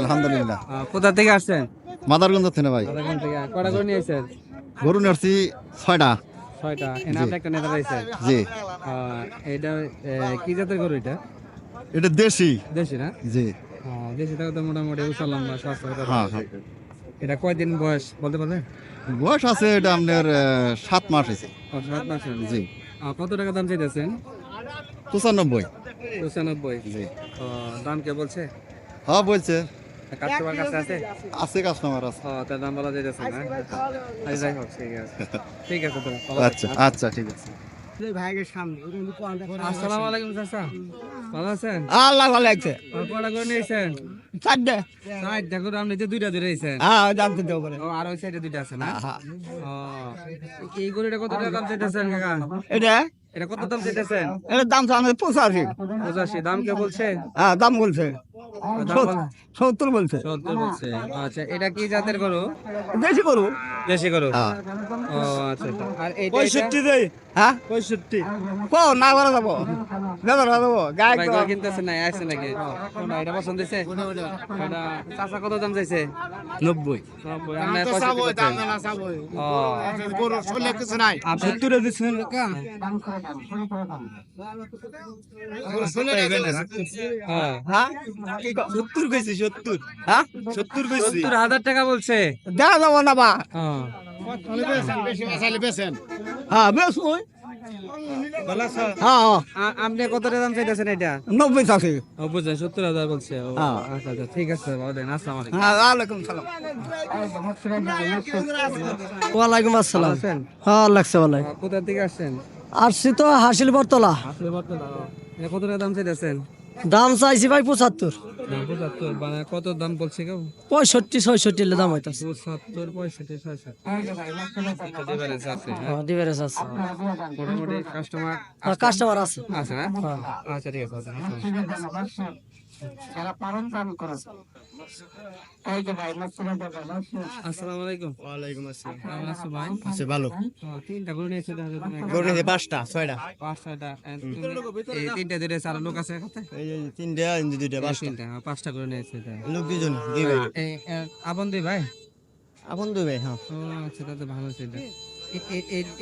আলহামদুলিল্লাহ। কোথা থেকে আসছেন? মাদারগঞ্জ থেকে ভাই। মাদারগঞ্জ থেকে। কটা করে নিয়েছেন গরু নার্সি ছয়টা। ছয়টা। এনে আপনি একটা নেতা রয়েছেন জি। এটা কি জাতের গরু এটা? এটা দেশি। দেশি না? জি। দেশি টাকা তো মোটামুটি উঁচা লম্বা স্বাস্থ্য এটা কয়দিন বয়স বলতে পারবেন? বয়স আছে এটা আপনার সাত মাস সাত মাস জি। কত টাকা দাম চাইতেছেন? পঁচানব্বই। পঁচানব্বই। জি। দাম কে বলছে? হ্যাঁ বলছে। কাস্টমার কাছে আছে? আছে। কাস্টমার আছে। ও তার দাম বলা যাইতেছে না। আচ্ছা, যাই হোক ঠিক আছে। ঠিক আছে তো আচ্ছা আচ্ছা ঠিক আছে। আসসালামু আলাইকুম চাচা। ভালো আছেন? আল্লাহ ভালো লাগছে কটা করে নিয়েছেন? চারটে চার দেখো আপনি যে দুইটা ধরে হ্যাঁ জানতে দেবো বলে ও আর ওই সাইডে দুইটা আছে না? এই গরুটা কত টাকা দাম চাইতেছেন কাকা? এটা? এটা কত দাম চাইতেছেন? এটার দাম চাচ্ছে পঁচাশি। পঁচাশি দাম কে বলছে? হ্যাঁ দাম বলছে। সত্তর বলছে। সত্তর বলছে। আচ্ছা এটা কি জাতের গরু? বেশি করব দেশি গরু? হ্যাঁ। ও আচ্ছা আচ্ছা। আর এইটা- পঁয়ষট্টি দেই। হ্যাঁ? পঁয়ষট্টি। কো না করে যাব। না বেদর দেবো। গায়ে কিনতেছে না আসছে নাকি? এটা পছন্দ হয়েছে এটা চাচা কত দাম চাইছে? নব্বই। হ্যাঁ। হ্যাঁ? সত্তর কইছি সত্তর। হ্যাঁ? সত্তর কইছি। সত্তর হাজার টাকা বলছে। দেখা যাব না বা। হ্যাঁ হ্যাঁ বেশ ওই। আ- আপনি কত দাম চাইতেছেন এটা? নব্বই চাষি। ও বুঝলেন সত্তর হাজার বলছে। আচ্ছা আচ্ছা ঠিক আছে ভালো দেন আসসালামু আলাইকুম। সালাম। ওয়ালাইকুম আসসালাম। হ্যাঁ লাগছে ভালো কোথা থেকে আসছেন? আসছি তো হাসিল বরতলা কত টাকা দাম চাইতেছেন? দাম চাইছি ভাই পঁচাত্তর। পঁচাত্তর মানে কত দাম বলছে কেউ? পঁয়ষট্টি ছয়ষট্টি এলে দাম হইতাছে। পঁচাত্তর পঁয়ষট্টি ছয়ষট্টি। আছে হ্যাঁ আছে। মোটামুটি কাস্টমার কাস্টমার আছে। আছে। না? আচ্ছা ঠিক আছে। আসসালামু আলাইকুম। ওয়ালাইকুম আসসালাম। কেমন আছো ভাই? আছে ভালো। তিনটা গরু নিয়েছো দেখা যাচ্ছে তুমি গরু নিয়েছে পাঁচটা ছয়টা। পাঁচ ছয়টা। এই তিনটা দিলে চার লোক আছে এই তিনটা দুইটা পাঁচটা। হ্যাঁ, পাঁচটা করে নিয়েছে লোক দুজন দুই ভাই। এই দুই ভাই? আপন দুই ভাই হ্যাঁ। আচ্ছা তাহলে ভালো ছিল।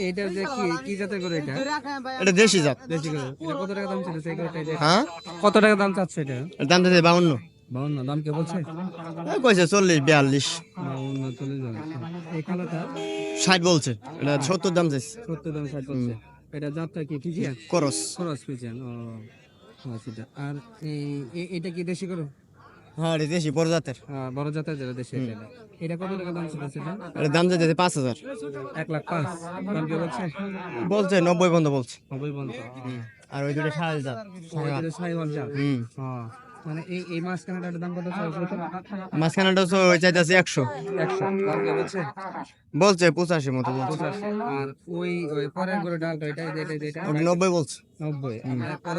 এইটা যে কি কি জাতের গরু এটা? এটা দেশি জাত। দেশি গরু। কত টাকা দাম এটা? হ্যাঁ? কত টাকা দাম চাচ্ছে এটা? দাম দিতে বাউন্ন। বাউন্ন দাম কে বলছে? কইছে চল্লিশ বিয়াল্লিশ। বাউন্ন চলে যাবে এই কালোটা? ষাট বলছে এটা সত্তর দাম চাইছে। সত্তর দাম ষাট বলছে। এটা জাতটা কি ফিজিয়ান? করস। ফিজিয়ান ও আচ্ছা আর এই এটা কি দেশি গরু? হ্যাঁ এটা দেশি বড় জাতের হ্যাঁ, বড় জাতের যেটা দেশি এটা। এটা কত টাকা দাম এটার দাম দিতে পাঁচ হাজার। এক লাখ পাঁচ। দাম কে বলছে? বলছে নব্বই বন্ধ বলছে। নব্বই বন্ধ আর ওই দুটো সাড়ে জাত সাইওয়াল জাত। হুম। হ্যাঁ। মানে এই এই দাম কত তো চাইতেছে একশো। একশো। দাম বলছে? বলছে পঁচাশি মতো বলছে। পঁচাশি। আর ওই ওই পরের করে ডালটা এটা এটা এটা এটা? নব্বই বলছে। নব্বই। কত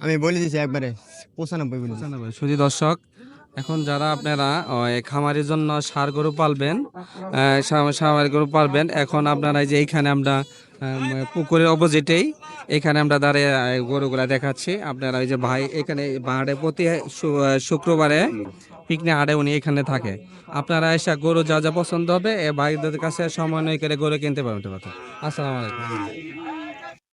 আমি বলে দিচ্ছি একবারে পঁচানব্বই বলে দিছি। পঁচানব্বই। শুধু দর্শক এখন যারা আপনারা খামারের জন্য সার গরু পালবেন সার গরু পালবেন, এখন আপনারা এই যে এইখানে আমরা পুকুরের অপোজিটেই এখানে আমরা দাঁড়িয়ে গরুগুলা দেখাচ্ছি। আপনারা ওই যে ভাই এখানে হাটে প্রতি শুক্রবারে পিকনিক হাটে উনি এখানে থাকে। আপনারা এসে গরু যা যা পছন্দ হবে, এ ভাইদের কাছে সমন্বয় করে গরু কিনতে পারবেন। আসসালামু আলাইকুম।